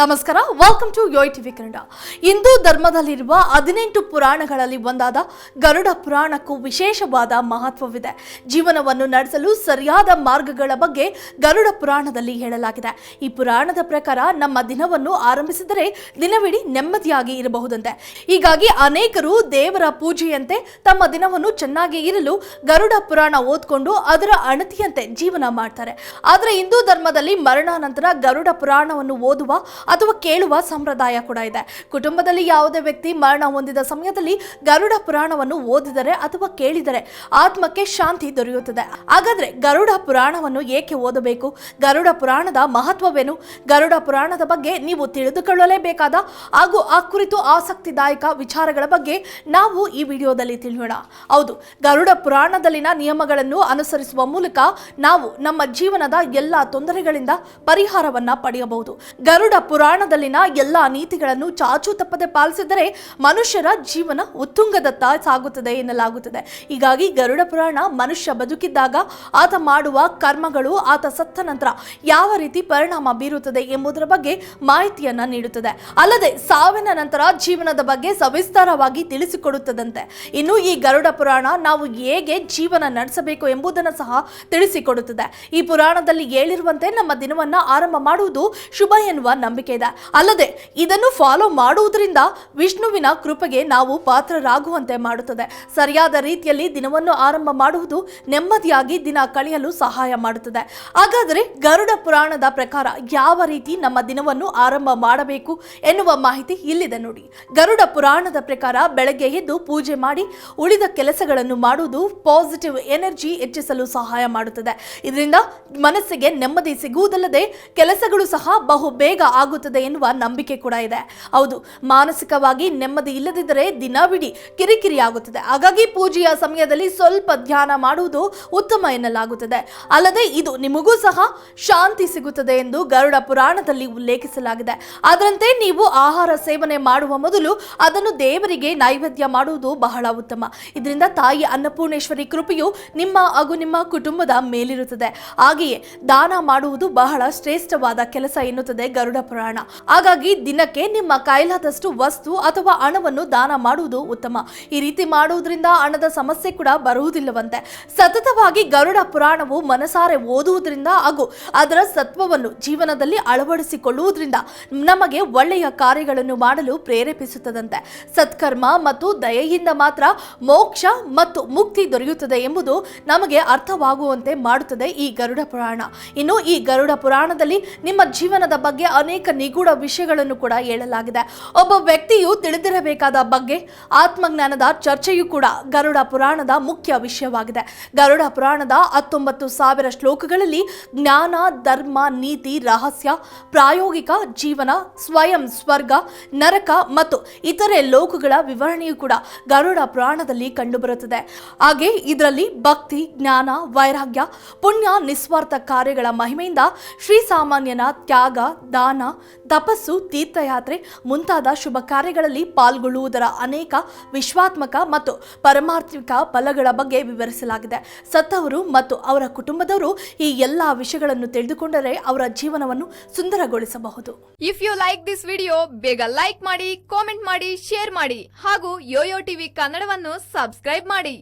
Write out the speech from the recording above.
ನಮಸ್ಕಾರ welcome to Yoyo TV Kannada Hindu ಧರ್ಮದಲ್ಲಿರುವ ಹದಿನೆಂಟು ಪುರಾಣಗಳಲ್ಲಿ ಒಂದಾದ ಗರುಡ ಪುರಾಣಕ್ಕೂ ವಿಶೇಷವಾದ ಮಹತ್ವವಿದೆ. ಜೀವನವನ್ನು ನಡೆಸಲು ಸರಿಯಾದ ಮಾರ್ಗಗಳ ಬಗ್ಗೆ ಗರುಡ ಪುರಾಣದಲ್ಲಿ ಹೇಳಲಾಗಿದೆ. ಈ ಪುರಾಣದ ಪ್ರಕಾರ ನಮ್ಮ ದಿನವನ್ನು ಆರಂಭಿಸಿದರೆ ದಿನವಿಡೀ ನೆಮ್ಮದಿಯಾಗಿ ಇರಬಹುದಂತೆ. ಹೀಗಾಗಿ ಅನೇಕರು ದೇವರ ಪೂಜೆಯಂತೆ ತಮ್ಮ ದಿನವನ್ನು ಚೆನ್ನಾಗಿ ಇರಲು ಗರುಡ ಪುರಾಣ ಓದ್ಕೊಂಡು ಅದರ ಅಣತಿಯಂತೆ ಜೀವನ ಮಾಡ್ತಾರೆ. ಆದರೆ ಹಿಂದೂ ಧರ್ಮದಲ್ಲಿ ಮರಣಾನಂತರ ಗರುಡ ಪುರಾಣವನ್ನು ಓದುವ ಅಥವಾ ಕೇಳುವ ಸಂಪ್ರದಾಯ ಕೂಡ ಇದೆ. ಕುಟುಂಬದಲ್ಲಿ ಯಾವುದೇ ವ್ಯಕ್ತಿ ಮರಣ ಹೊಂದಿದ ಸಮಯದಲ್ಲಿ ಗರುಡ ಪುರಾಣವನ್ನು ಓದಿದರೆ ಅಥವಾ ಕೇಳಿದರೆ ಆತ್ಮಕ್ಕೆ ಶಾಂತಿ ದೊರೆಯುತ್ತದೆ. ಹಾಗಾದ್ರೆ ಗರುಡ ಪುರಾಣವನ್ನು ಏಕೆ ಓದಬೇಕು? ಗರುಡ ಪುರಾಣದ ಮಹತ್ವವೇನು? ಗರುಡ ಪುರಾಣದ ಬಗ್ಗೆ ನೀವು ತಿಳಿದುಕೊಳ್ಳಲೇಬೇಕಾದ ಹಾಗೂ ಆ ಕುರಿತು ಆಸಕ್ತಿದಾಯಕ ವಿಚಾರಗಳ ಬಗ್ಗೆ ನಾವು ಈ ವಿಡಿಯೋದಲ್ಲಿ ತಿಳಿಯೋಣ. ಹೌದು, ಗರುಡ ಪುರಾಣದಲ್ಲಿನ ನಿಯಮಗಳನ್ನು ಅನುಸರಿಸುವ ಮೂಲಕ ನಾವು ನಮ್ಮ ಜೀವನದ ಎಲ್ಲ ತೊಂದರೆಗಳಿಂದ ಪರಿಹಾರವನ್ನ ಪಡೆಯಬಹುದು. ಗರುಡ ಪುರಾಣದಲ್ಲಿನ ಎಲ್ಲ ನೀತಿಗಳನ್ನು ಚಾಚು ತಪ್ಪದೆ ಪಾಲಿಸಿದರೆ ಮನುಷ್ಯರ ಜೀವನ ಉತ್ತುಂಗದತ್ತ ಸಾಗುತ್ತದೆ ಎನ್ನಲಾಗುತ್ತದೆ. ಹೀಗಾಗಿ ಗರುಡ ಪುರಾಣ ಮನುಷ್ಯ ಬದುಕಿದ್ದಾಗ ಆತ ಮಾಡುವ ಕರ್ಮಗಳು ಆತ ಸತ್ತ ನಂತರ ಯಾವ ರೀತಿ ಪರಿಣಾಮ ಬೀರುತ್ತದೆ ಎಂಬುದರ ಬಗ್ಗೆ ಮಾಹಿತಿಯನ್ನ ನೀಡುತ್ತದೆ. ಅಲ್ಲದೆ ಸಾವಿನ ನಂತರ ಜೀವನದ ಬಗ್ಗೆ ಸವಿಸ್ತಾರವಾಗಿ ತಿಳಿಸಿಕೊಡುತ್ತದಂತೆ. ಇನ್ನು ಈ ಗರುಡ ಪುರಾಣ ನಾವು ಹೇಗೆ ಜೀವನ ನಡೆಸಬೇಕು ಎಂಬುದನ್ನು ಸಹ ತಿಳಿಸಿಕೊಡುತ್ತದೆ. ಈ ಪುರಾಣದಲ್ಲಿ ಹೇಳಿರುವಂತೆ ನಮ್ಮ ದಿನವನ್ನ ಆರಂಭ ಮಾಡುವುದು ಶುಭ ಎನ್ನುವ ನಂಬಿಕೆ ಇದೆ. ಅಲ್ಲದೆ, ಇದನ್ನು ಫಾಲೋ ಮಾಡುವುದರಿಂದ ವಿಷ್ಣುವಿನ ಕೃಪೆಗೆ ನಾವು ಪಾತ್ರರಾಗುವಂತೆ ಮಾಡುತ್ತದೆ. ಸರಿಯಾದ ರೀತಿಯಲ್ಲಿ ದಿನವನ್ನು ಆರಂಭ ಮಾಡುವುದು ನೆಮ್ಮದಿಯಾಗಿ ದಿನ ಕಳೆಯಲು ಸಹಾಯ ಮಾಡುತ್ತದೆ. ಹಾಗಾದರೆ ಗರುಡ ಪುರಾಣದ ಪ್ರಕಾರ ಯಾವ ರೀತಿ ನಮ್ಮ ದಿನವನ್ನು ಆರಂಭ ಮಾಡಬೇಕು ಎನ್ನುವ ಮಾಹಿತಿ ಇಲ್ಲಿದೆ ನೋಡಿ. ಗರುಡ ಪುರಾಣದ ಪ್ರಕಾರ ಬೆಳಗ್ಗೆ ಎದ್ದು ಪೂಜೆ ಮಾಡಿ ಉಳಿದ ಕೆಲಸಗಳನ್ನು ಮಾಡುವುದು ಪಾಸಿಟಿವ್ ಎನರ್ಜಿ ಹೆಚ್ಚಿಸಲು ಸಹಾಯ ಮಾಡುತ್ತದೆ. ಇದರಿಂದ ಮನಸ್ಸಿಗೆ ನೆಮ್ಮದಿ ಸಿಗುವುದಲ್ಲದೆ ಕೆಲಸಗಳು ಸಹ ಬಹು ಬೇಗ ಆಗುತ್ತದೆ ಎನ್ನುವ ನಂಬಿಕೆ ಕೂಡ ಇದೆ. ಹೌದು, ಮಾನಸಿಕವಾಗಿ ನೆಮ್ಮದಿ ಇಲ್ಲದಿದ್ದರೆ ದಿನವಿಡಿ ಕಿರಿಕಿರಿ ಆಗುತ್ತದೆ ಹಾಗಾಗಿ ಪೂಜೆಯ ಸಮಯದಲ್ಲಿ ಸ್ವಲ್ಪ ಧ್ಯಾನ ಮಾಡುವುದು ಉತ್ತಮ ಎನ್ನಲಾಗುತ್ತದೆ. ಅಲ್ಲದೆ ಇದು ನಿಮಗೂ ಸಹ ಶಾಂತಿ ಸಿಗುತ್ತದೆ ಎಂದು ಗರುಡ ಪುರಾಣದಲ್ಲಿ ಉಲ್ಲೇಖಿಸಲಾಗಿದೆ. ಅದರಂತೆ ನೀವು ಆಹಾರ ಸೇವನೆ ಮಾಡುವ ಮೊದಲು ಅದನ್ನು ದೇವರಿಗೆ ನೈವೇದ್ಯ ಮಾಡುವುದು ಬಹಳ ಉತ್ತಮ. ಇದರಿಂದ ತಾಯಿ ಅನ್ನಪೂರ್ಣೇಶ್ವರಿ ಕೃಪೆಯು ನಿಮ್ಮ ಹಾಗೂ ನಿಮ್ಮ ಕುಟುಂಬದ ಮೇಲಿರುತ್ತದೆ. ಹಾಗೆಯೇ ದಾನ ಮಾಡುವುದು ಬಹಳ ಶ್ರೇಷ್ಠವಾದ ಕೆಲಸ ಎನ್ನುತ್ತದೆ ಗರುಡ ಪುರಾಣ ಹಾಗಾಗಿ ದಿನಕ್ಕೆ ನಿಮ್ಮ ಕೈಲಾದಷ್ಟು ವಸ್ತು ಅಥವಾ ಹಣವನ್ನು ದಾನ ಮಾಡುವುದು ಉತ್ತಮ. ಈ ರೀತಿ ಮಾಡುವುದರಿಂದ ಹಣದ ಸಮಸ್ಯೆ ಕೂಡ ಬರುವುದಿಲ್ಲವಂತೆ. ಸತತವಾಗಿ ಗರುಡ ಪುರಾಣವು ಮನಸಾರೆ ಓದುವುದರಿಂದ ಹಾಗೂ ಅದರ ಸತ್ವವನ್ನು ಜೀವನದಲ್ಲಿ ಅಳವಡಿಸಿಕೊಳ್ಳುವುದರಿಂದ ನಮಗೆ ಒಳ್ಳೆಯ ಕಾರ್ಯಗಳನ್ನು ಮಾಡಲು ಪ್ರೇರೇಪಿಸುತ್ತದಂತೆ. ಸತ್ಕರ್ಮ ಮತ್ತು ದಯೆಯಿಂದ ಮಾತ್ರ ಮೋಕ್ಷ ಮತ್ತು ಮುಕ್ತಿ ದೊರೆಯುತ್ತದೆ ಎಂಬುದು ನಮಗೆ ಅರ್ಥವಾಗುವಂತೆ ಮಾಡುತ್ತದೆ ಈ ಗರುಡ ಪುರಾಣ. ಇನ್ನು ಈ ಗರುಡ ಪುರಾಣದಲ್ಲಿ ನಿಮ್ಮ ಜೀವನದ ಬಗ್ಗೆ ಅನೇಕ ನಿಗೂಢ ವಿಷಯಗಳನ್ನು ಕೂಡ ಹೇಳಲಾಗಿದೆ. ಒಬ್ಬ ವ್ಯಕ್ತಿಯು ತಿಳಿದಿರಬೇಕಾದ ಬಗ್ಗೆ ಆತ್ಮಜ್ಞಾನದ ಚರ್ಚೆಯೂ ಕೂಡ ಗರುಡ ಪುರಾಣದ ಮುಖ್ಯ ವಿಷಯವಾಗಿದೆ. ಗರುಡ ಪುರಾಣದ ಹತ್ತೊಂಬತ್ತು ಸಾವಿರ ಶ್ಲೋಕಗಳಲ್ಲಿ ಜ್ಞಾನ, ಧರ್ಮ, ನೀತಿ, ರಹಸ್ಯ, ಪ್ರಾಯೋಗಿಕ ಜೀವನ, ಸ್ವಯಂ ಸ್ವರ್ಗ, ನರಕ ಮತ್ತು ಇತರೆ ಲೋಕಗಳ ವಿವರಣೆಯೂ ಕೂಡ ಗರುಡ ಪುರಾಣದಲ್ಲಿ ಕಂಡುಬರುತ್ತದೆ. ಹಾಗೆ ಇದರಲ್ಲಿ ಭಕ್ತಿ, ಜ್ಞಾನ, ವೈರಾಗ್ಯ, ಪುಣ್ಯ, ನಿಸ್ವಾರ್ಥ ಕಾರ್ಯಗಳ ಮಹಿಮೆಯಿಂದ ಶ್ರೀಸಾಮಾನ್ಯನ ತ್ಯಾಗ, ದಾನ ತಪಸ್ಸು, ತೀರ್ಥಯಾತ್ರೆ ಮುಂತಾದ ಶುಭ ಕಾರ್ಯಗಳಲ್ಲಿ ಪಾಲ್ಗೊಳ್ಳುವುದರ ಅನೇಕ ವಿಶ್ವಾತ್ಮಕ ಮತ್ತು ಪರಮಾರ್ಥಿಕ ಫಲಗಳ ಬಗ್ಗೆ ವಿವರಿಸಲಾಗಿದೆ. ಸತ್ತವರು ಮತ್ತು ಅವರ ಕುಟುಂಬದವರು ಈ ಎಲ್ಲ ವಿಷಯಗಳನ್ನು ತಿಳಿದುಕೊಂಡರೆ ಅವರ ಜೀವನವನ್ನು ಸುಂದರಗೊಳಿಸಬಹುದು. If you like this video ಬೇಗ ಲೈಕ್ ಮಾಡಿ ಕಾಮೆಂಟ್ ಮಾಡಿ ಶೇರ್ ಮಾಡಿ ಹಾಗೂ ಯೋಯೋ ಟಿವಿ ಕನ್ನಡವನ್ನು ಸಬ್ಸ್ಕ್ರೈಬ್ ಮಾಡಿ.